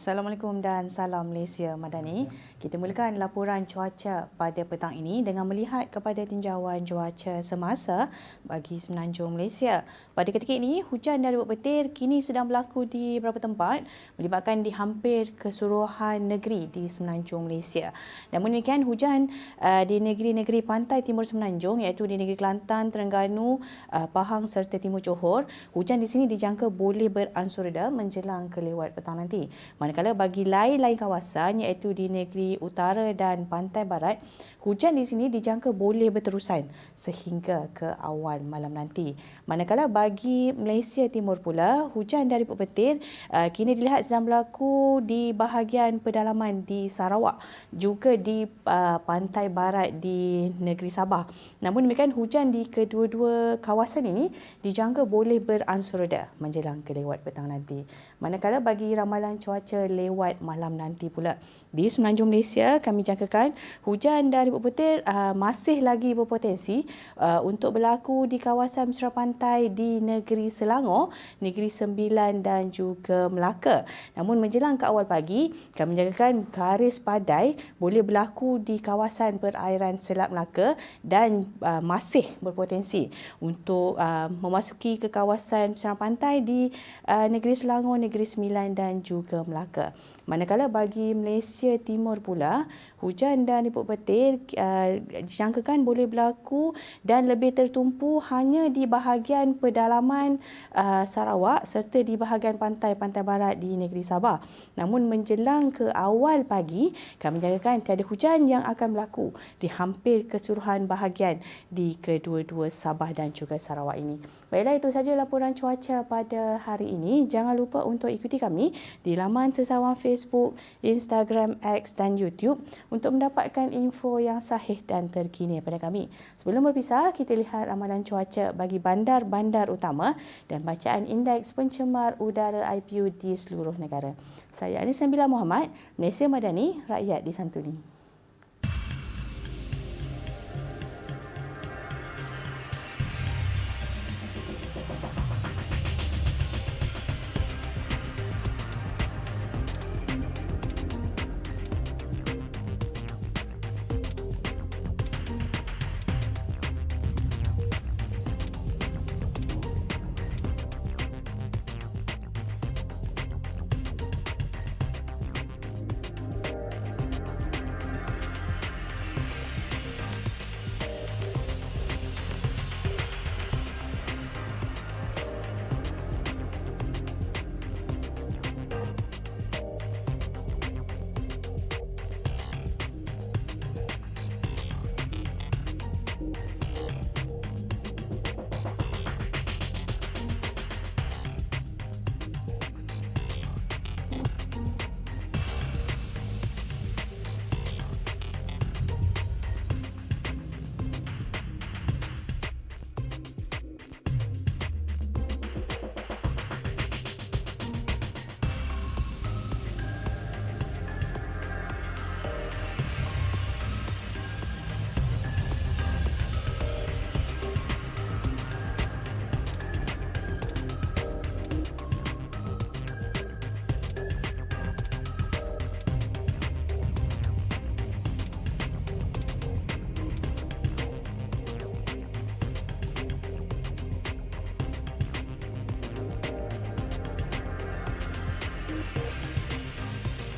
Assalamualaikum dan salam Malaysia Madani. Kita mulakan laporan cuaca pada petang ini dengan melihat kepada tinjauan cuaca semasa bagi Semenanjung Malaysia. Pada ketika ini, hujan dari petir kini sedang berlaku di beberapa tempat melibatkan di hampir keseluruhan negeri di Semenanjung Malaysia. Namun demikian, hujan uh, di negeri-negeri pantai timur Semenanjung iaitu di negeri Kelantan, Terengganu, uh, Pahang serta Timur Johor, hujan di sini dijangka boleh beransur reda menjelang kelewat petang nanti. Manakala bagi lain-lain kawasan iaitu di negeri utara dan pantai barat, hujan di sini dijangka boleh berterusan sehingga ke awal malam nanti. Manakala bagi Malaysia Timur pula, hujan dari petir uh, kini dilihat sedang berlaku di bahagian pedalaman di Sarawak juga di uh, pantai barat di negeri Sabah. Namun demikian hujan di kedua-dua kawasan ini dijangka boleh beransur reda menjelang kelewat petang nanti. Manakala bagi ramalan cuaca cuaca lewat malam nanti pula. Di Semenanjung Malaysia, kami jangkakan hujan dari petir uh, masih lagi berpotensi uh, untuk berlaku di kawasan mesra pantai di negeri Selangor, negeri Sembilan dan juga Melaka. Namun menjelang ke awal pagi, kami jangkakan garis padai boleh berlaku di kawasan perairan Selat Melaka dan uh, masih berpotensi untuk uh, memasuki ke kawasan mesra pantai di uh, negeri Selangor, negeri Sembilan dan juga Melaka. Melaka. Manakala bagi Malaysia Timur pula, hujan dan nipuk petir uh, dijangkakan boleh berlaku dan lebih tertumpu hanya di bahagian pedalaman uh, Sarawak serta di bahagian pantai-pantai barat di negeri Sabah. Namun menjelang ke awal pagi, kami jangkakan tiada hujan yang akan berlaku di hampir keseluruhan bahagian di kedua-dua Sabah dan juga Sarawak ini. Baiklah itu saja laporan cuaca pada hari ini. Jangan lupa untuk ikuti kami di laman sesawan Facebook, Instagram, X dan YouTube untuk mendapatkan info yang sahih dan terkini daripada kami. Sebelum berpisah, kita lihat ramalan cuaca bagi bandar-bandar utama dan bacaan indeks pencemar udara IPU di seluruh negara. Saya Anis Nabila Muhammad, Malaysia Madani, rakyat di Santuni.